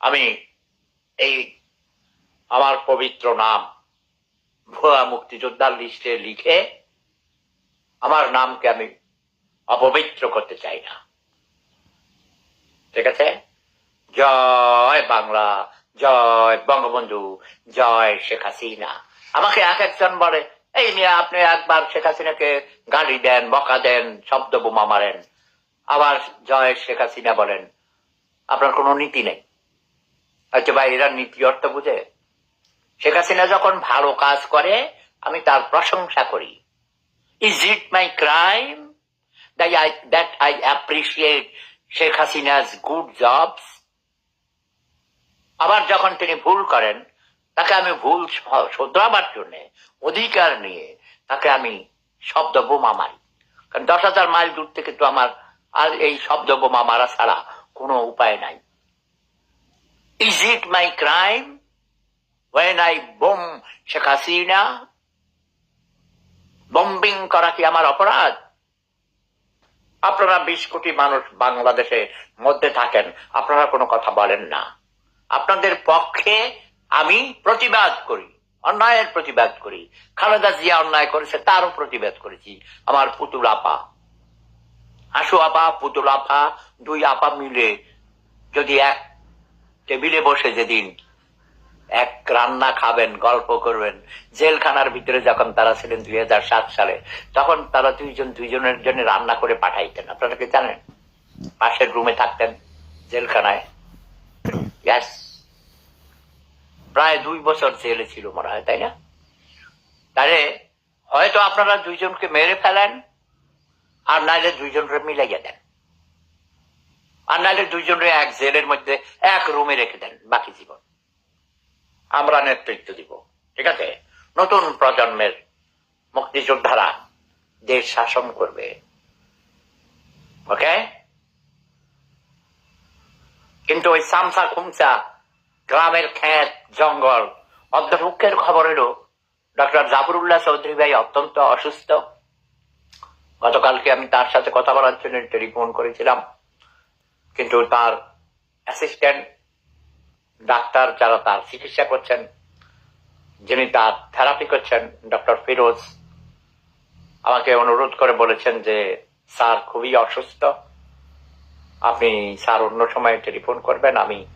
আমি এই আমার পবিত্র নাম ভুয়া মুক্তিযোদ্ধার লিস্টে লিখে আমার নামকে আমি অপবিত্র করতে চাই না। ঠিক আছে? জয় বাংলা, জয় বঙ্গবন্ধু, জয় শেখ হাসিনা। আমাকে এক একজন বলে, এই নিয়ে আপনি একবার শেখ হাসিনাকে গালি দেন, বকা দেন, শব্দ বোমা মারেন। আবার জয় শেখ হাসিনা বলেন, আপনার কোনো নীতি নেই। আচ্ছা ভাই এরা নীতি অর্থ বুঝে। শেখ হাসিনা যখন ভালো কাজ করে, আমি তার প্রশংসা করি। Is it my crime that I appreciate Sheikh Hasina's good jobs আবার যখন তিনি ভুল করেন, তাকে আমি ভুল শোধরাবার জন্য অধিকার নিয়ে তাকে আমি শব্দ বোমা মারি। কারণ দশ হাজার মাইল দূর থেকে তো আমার আর এই শব্দ বোমা মারা ছাড়া কোনো উপায় নাই। Is it my crime when I bomb Sheikh Hasina bombing করা কি আমার অপরাধ? আপনারা বিশ কোটি মানুষ বাংলাদেশে মধ্যে থাকেন, আপনারা কোনো কথা বলেন না। আপনাদের পক্ষে আমি প্রতিবাদ করি, অন্যায়ের প্রতিবাদ করি। খালেদা জিয়া অন্যায় করেছে, তারও প্রতিবাদ করেছি। আমার পুতুল আপা। আশু আপা, পুতুল আপা, দুই আপা মিলে যদি এক টেবিলে বসে যেদিন এক রান্না খাবেন, গল্প করবেন, জেলখানার ভিতরে যখন তারা ছিলেন দুই হাজার সাত সালে, তখন তারা দুইজন, দুইজনের জন্য রান্না করে পাঠাইতেন। আপনারা কি জানেন? পাশের রুমে থাকতেন জেলখানায়। Yes. প্রায় দুই বছর জেলে ছিল মনে হয়, তাই না? তাহলে হয়তো আপনারা দুইজনকে মেরে ফেলেন, আর নাইলে দুইজনকে মিলাইয়া দেন। আর নাইলে দুইজনকে এক জেলের মধ্যে এক রুমে রেখে দেন বাকি জীবন। আমরা নেতৃত্ব দিব, ঠিক আছে? নতুন প্রজন্মের মুক্তিযোদ্ধারা দেশ শাসন করবে। ওকে? কিন্তু ওই সামসা খুমসা গ্রামের ক্ষেত, জঙ্গল অর্ধপক্ষের খবর এলো ডক্টর জাফরুল্লাহ চৌধুরী ভাই অত্যন্ত অসুস্থ। গতকালকে আমি তার সাথে কথা বলার জন্য টেলিফোন করেছিলাম। কিন্তু তার অ্যাসিস্ট্যান্ট ডাক্তার যারা তার চিকিৎসা করছেন, যিনি তার থেরাপি করছেন ডক্টর ফিরোজ আমাকে অনুরোধ করে বলেছেন যে, স্যার, খুবই অসুস্থ। আপনি স্যার অন্য সময় টেলিফোন করবেন। আমি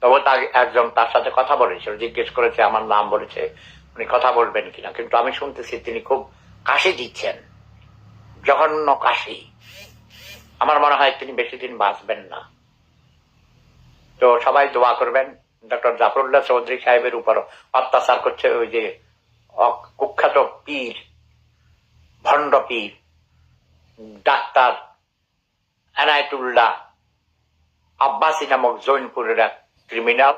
তবে তার একজন তার সাথে কথা বলেছিল, জিজ্ঞেস করেছে, আমার নাম বলেছে, উনি কথা বলবেন কিনা? কিন্তু আমি শুনতেছি তিনি খুব কাশি দিচ্ছেন, জঘন্য কাশি। আমার মনে হয় তিনি বেশি দিন বাঁচবেন না। তো সবাই দোয়া করবেন। ডক্টর জাফরুল্লাহ চৌধুরী সাহেবের উপর অত্যাচার করছে ওই যে কুখ্যাত পীর, ভণ্ড পীর, ডাক্তার এনায়তুল্লাহ আব্বাসী নামক জৈনপুরের ক্রিমিনাল